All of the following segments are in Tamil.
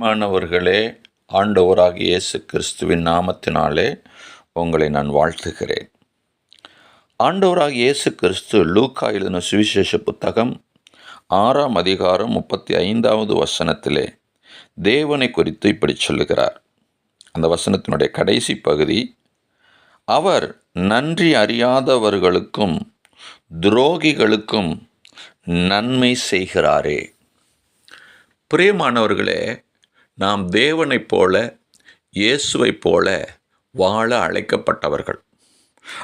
மாணவர்களே ஆண்டவராகிய இயேசு கிறிஸ்துவின் நாமத்தினாலே உங்களை நான் வாழ்த்துகிறேன். ஆண்டவராக இயேசு கிறிஸ்து லூக்கா எழுதின சுவிசேஷ புத்தகம் ஆறாம் அதிகாரம் முப்பத்தி ஐந்தாவது வசனத்திலே தேவனை குறித்து இப்படி சொல்லுகிறார். அந்த வசனத்தினுடைய கடைசி பகுதி அவர் நன்றி அறியாதவர்களுக்கும் துரோகிகளுக்கும் நன்மை செய்கிறாரே. பிரியமானவர்களே நாம் தேவனைப் போல இயேசுவைப் போல வாழ அழைக்கப்பட்டவர்கள்.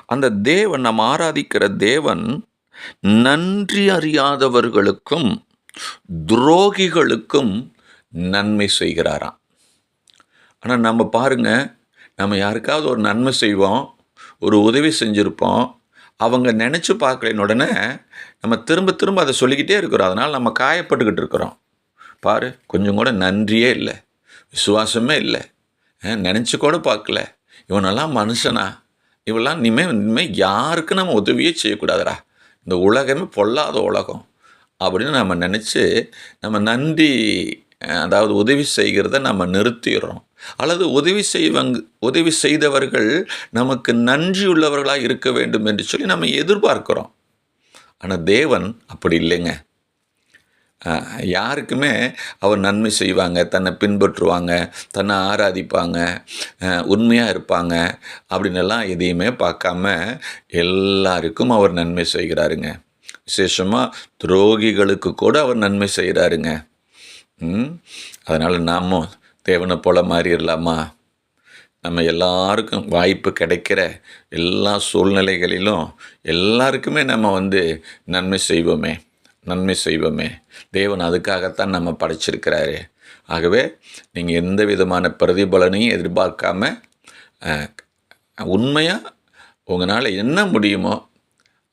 அந்த தேவன் நாம் ஆராதிக்கிற தேவன் நன்றி அறியாதவர்களுக்கும் துரோகிகளுக்கும் நன்மை செய்கிறாராம். ஆனால் நம்ம பாருங்க நம்ம யாருக்காவது ஒரு நன்மை செய்வோம் ஒரு உதவி செஞ்சுருப்போம் அவங்க நினச்சி பார்க்கலின உடனே நம்ம திரும்ப திரும்ப அதை சொல்லிக்கிட்டே இருக்கிறோம். அதனால் நம்ம காயப்பட்டுக்கிட்டு இருக்கிறோம். பாரு கொஞ்சம் கூட நன்றியே இல்லை. விசுவாசமே இல்லை. நினச்சி கூட பார்க்கல. இவனெல்லாம் மனுஷனா. இவெல்லாம் இனிமேல் இனிமேல் யாருக்கும் நம்ம உதவியே செய்யக்கூடாதுடா. இந்த உலகமே பொல்லாத உலகம். அப்படின்னு நம்ம நினச்சி நம்ம நன்றி அதாவது உதவி செய்கிறத நம்ம நிறுத்திடுறோம். அல்லது உதவி செய்வங்க உதவி செய்தவர்கள் நமக்கு நன்றியுள்ளவர்களாக இருக்க வேண்டும் என்று சொல்லி நம்ம எதிர்பார்க்குறோம். ஆனால் தேவன் அப்படி இல்லைங்க. யாருக்குமே அவர் நன்மை செய்வாங்க தன்னை பின்பற்றுவாங்க தன்னை ஆராதிப்பாங்க உண்மையாக இருப்பாங்க அப்படின்னெல்லாம் எதையுமே பார்க்காம எல்லாருக்கும் அவர் நன்மை செய்கிறாருங்க. விசேஷமாக துரோகிகளுக்கு கூட அவர் நன்மை செய்கிறாருங்க. ம்? அதனால் நாமும் தேவனை போல மாறிடலாமா நம்ம எல்லாருக்கும் வாய்ப்பு கிடைக்கிற எல்லா சூழ்நிலைகளிலும் எல்லாருக்குமே நம்ம வந்து நன்மை செய்வோமே. நன்மை செய்வோமே. தேவன் அதுக்காகத்தான் நம்ம படைச்சிருக்கிறாரு. ஆகவே நீங்கள் எந்த விதமான பிரதிபலனையும் எதிர்பார்க்காம உண்மையாக உங்களால் என்ன முடியுமோ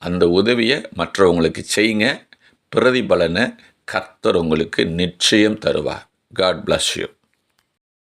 அந்த உதவியை மற்றவங்களுக்கு செய்யுங்க. பிரதிபலனை கர்த்தர் உங்களுக்கு நிச்சயம் தருவார். God bless you